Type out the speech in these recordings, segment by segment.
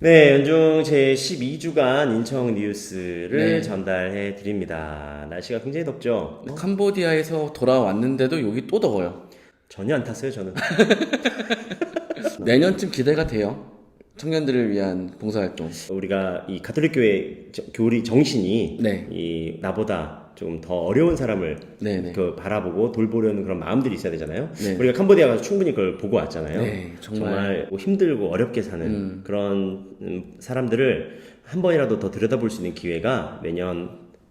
네, 연중 제 12주간 인청 뉴스를 네. 전달해 드립니다. 날씨가 굉장히 덥죠? 캄보디아에서 돌아왔는데도 여기 또 더워요. 전혀 안 탔어요, 저는. 내년쯤 기대가 돼요. 청년들을 위한 봉사활동. 우리가 이 가톨릭 교회 저- 교리 정신이 네. 이 나보다 좀 더 어려운 사람을 네네. 그 바라보고 돌보려는 그런 마음들이 있어야 되잖아요. 네. 우리가 캄보디아 가서 충분히 그걸 보고 왔잖아요. 네, 정말. 정말 뭐 힘들고 어렵게 사는 음. 그런 음, 사람들을 한 번이라도 더 들여다볼 수 있는 기회가 내년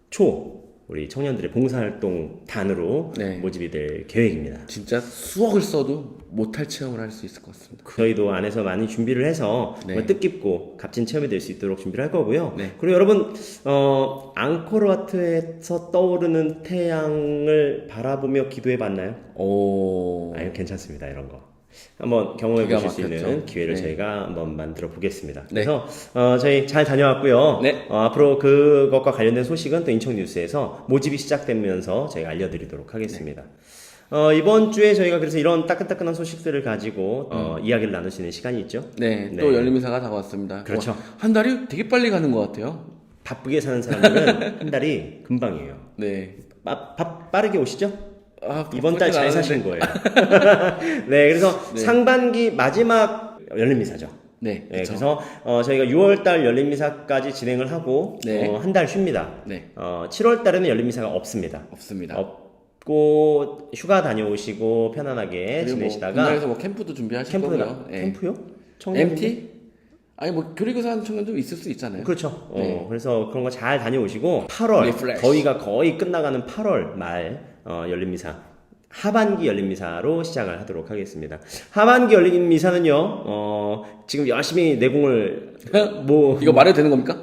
초 우리 청년들의 봉사활동 단으로 네. 모집이 될 계획입니다. 진짜 수억을 써도 못할 체험을 할 수 있을 것 같습니다. 저희도 안에서 많이 준비를 해서 네. 정말 뜻깊고 값진 체험이 될 수 있도록 준비를 할 거고요. 네. 그리고 여러분 어, 앙코르와트에서 떠오르는 태양을 바라보며 기도해 봤나요? 오. 아유 괜찮습니다 이런 거. 한번 경험해 보실 수 있는. 기회를 네. 저희가 한번 만들어 보겠습니다. 네. 그래서 어, 저희 잘 다녀왔고요. 네. 어, 앞으로 그것과 관련된 소식은 또 인천 뉴스에서 모집이 시작되면서 저희가 알려드리도록 하겠습니다. 어, 이번 주에 저희가 그래서 이런 따끈따끈한 소식들을 가지고 어, 이야기를 나눌 수 있는 시간이 있죠. 네, 네. 또 열린미사가 다가왔습니다. 그렇죠. 와, 한 달이 되게 빨리 가는 것 같아요. 바쁘게 사는 사람들은 한 달이 금방이에요. 네. 빠, 빠, 빠르게 오시죠? 아, 이번 달 잘 사신 거예요. 네, 그래서 네. 상반기 마지막 열린 미사죠. 네, 네, 그쵸. 그래서 어, 저희가 6월달 열린 미사까지 진행을 하고 네. 어, 한 달 쉽니다. 네, 어, 7월달에는 열린 미사가 없습니다. 없습니다. 없고 휴가 다녀오시고 편안하게 뭐 지내시다가 군대에서 뭐 캠프도 준비하실 캠프가 거고요. 네. 캠프요? 청년인데? MT? 아니 뭐 교리교사 하는 청년도 있을 수 있잖아요. 그렇죠. 네. 어, 그래서 그런 거 잘 다녀오시고 8월 리프레시. 거의가 거의 끝나가는 8월 말 어, 열린 미사 하반기 열린 미사로 시작을 하도록 하겠습니다. 하반기 열린 미사는요. 어, 지금 열심히 내공을 뭐 이거 말해도 되는 겁니까?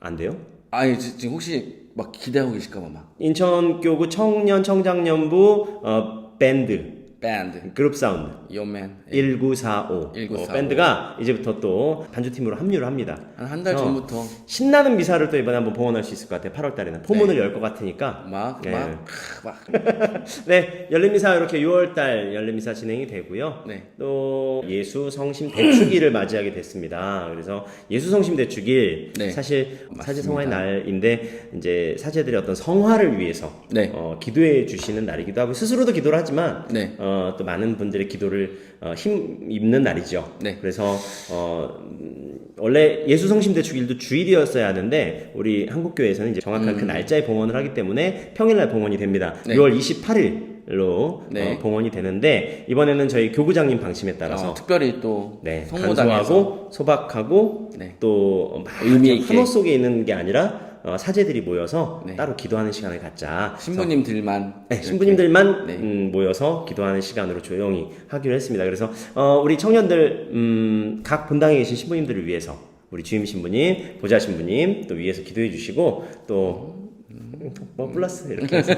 안 돼요? 아니 지- 지금 혹시 막 기대하고 계실까봐 막 인천교구 청년 청장년부 어, 밴드 밴드, 그룹 사운드 요맨 1945, 1945. 어, 밴드가 이제부터 또 반주팀으로 합류를 합니다. 한한달 어. 전부터 신나는 미사를 또 이번에 한번 봉헌할 수 있을 것 같아요. 8월 달에는 포문을 열것 같으니까. 막 네. 막, 크, 막. 네, 열린 미사 이렇게 6월 달 열린 미사 진행이 되고요. 네. 또 예수 성심 대축일을 맞이하게 됐습니다. 그래서 예수 성심 대축일 네. 사실. 사제 성화의 날인데 이제 사제들의 어떤 성화를 위해서 네. 어, 기도해 주시는 날이기도 하고 스스로도 기도를 하지만 네. 어, 또 많은 분들의 기도를 어, 힘 입는 날이죠. 네. 그래서 어, 음, 원래 예수 성심 대축일도 주일이었어야 하는데 우리 한국 교회에서는 이제 정확한 그 날짜에 봉헌을 하기 때문에 평일날 봉헌이 됩니다. 네. 6월 28일 로 네. 어, 봉헌이 되는데 이번에는 저희 교구장님 방침에 따라서 어, 특별히 또 네, 성모당에서 간소하고 소박하고 네. 또막 의미 있게. 환호 속에 있는 게 아니라 어, 사제들이 모여서 네. 따로 기도하는 시간을 갖자. 신부님들만 네. 신부님들만 네. 음, 모여서 기도하는 시간으로 조용히 하기로 했습니다. 그래서 어, 우리 청년들 음, 각 본당에 계신 신부님들을 위해서 우리 주임 신부님, 보좌 신부님 또 위에서 기도해 주시고 또 음, 뭐 플러스 이렇게 해서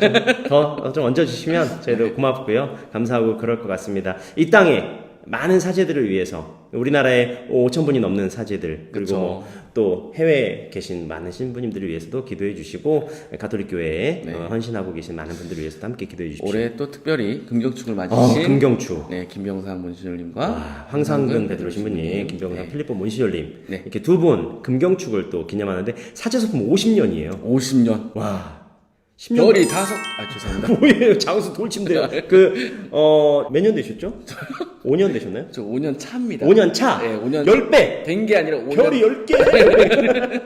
더좀 얹어 주시면 저희도 고맙고요. 감사하고 그럴 것 같습니다. 이 땅에 많은 사제들을 위해서 우리나라에 5천 분이 넘는 사제들 그리고. 뭐 또 해외에 계신 많은 신부님들을 위해서도 기도해 주시고 가톨릭 교회에 네. 어, 헌신하고 계신 많은 분들을 위해서도 함께 기도해 주십시오. 올해 또 특별히 금경축을 어, 맞으신 금경추. 네 김병상 문신올님과 와, 황상근 베드로 신부님, 김병상 네. 필리포 몬시절님 네. 이렇게 두 분 금경축을 또 기념하는데 사제 소품 50년이에요. 50년 와, 10년 별이 다섯 아 죄송합니다 뭐예요? 장수 돌침대요. 그, 어, 몇 년 되셨죠? 5년 되셨나요? 저 5년 차입니다 5년 차. 네 5년 10배. 된 게 아니라 5년 별이 10개.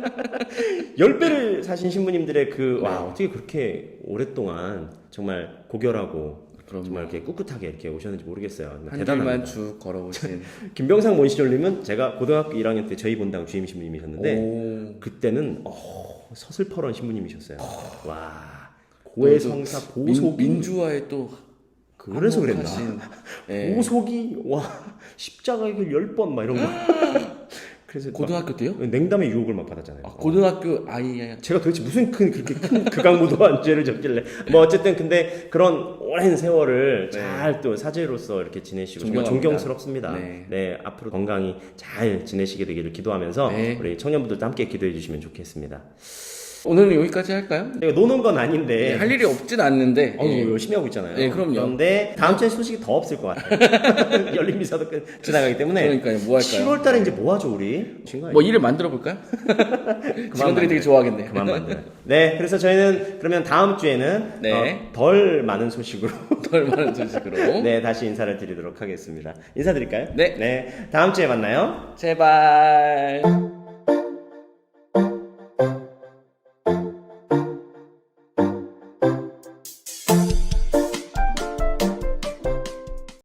10배를 사신 신부님들의 그, 와, 어떻게 그렇게 오랫동안 정말 고결하고 그럼요. 정말 이렇게 꿋꿋하게 이렇게 오셨는지 모르겠어요. 한 대단합니다. 쭉 걸어오신 김병상 몬시졸님은 제가 고등학교 1학년 때 저희 본당 주임 신부님이셨는데 오 그때는 어, 서슬퍼런 신부님이셨어요. 와 고해 성사 보속이 민, 민주화에 또 그래서 그랬나? 예. 보속이 와 십자가의 길 10번 막 이런 거. 그래서 막 고등학교 때요? 냉담의 유혹을 막 받았잖아요. 아, 고등학교 아이 제가 도대체 무슨 큰 그렇게 큰 극악무도한 죄를 졌길래 뭐 어쨌든 근데 그런 오랜 세월을 네. 잘또 사제로서 이렇게 지내시고 정말 존경합니다. 존경스럽습니다. 네. 네. 앞으로 건강히 잘 지내시게 되기를 기도하면서 네. 우리 청년분들도 함께 기도해 주시면 좋겠습니다. 오늘은 여기까지 할까요? 제가 노는 건 아닌데 네, 할 일이 없진 않는데. 어우, 예. 열심히 하고 있잖아요. 네, 그럼요. 그런데 다음 주에 소식이 더 없을 것 같아요. 열린 미사도 끝 지나가기 때문에. 그러니까요, 뭐 할까요? 7월 달에 이제 뭐 하죠, 우리? 친구 뭐 일을 만들어 볼까요? 직원들이 되게 좋아하겠네. 그만 만들어. 네, 그래서 저희는 그러면 다음 주에는 네. 어, 덜 많은 소식으로 덜 많은 소식으로. 네, 다시 인사를 드리도록 하겠습니다. 인사드릴까요? 네. 네, 다음 주에 만나요. 제발.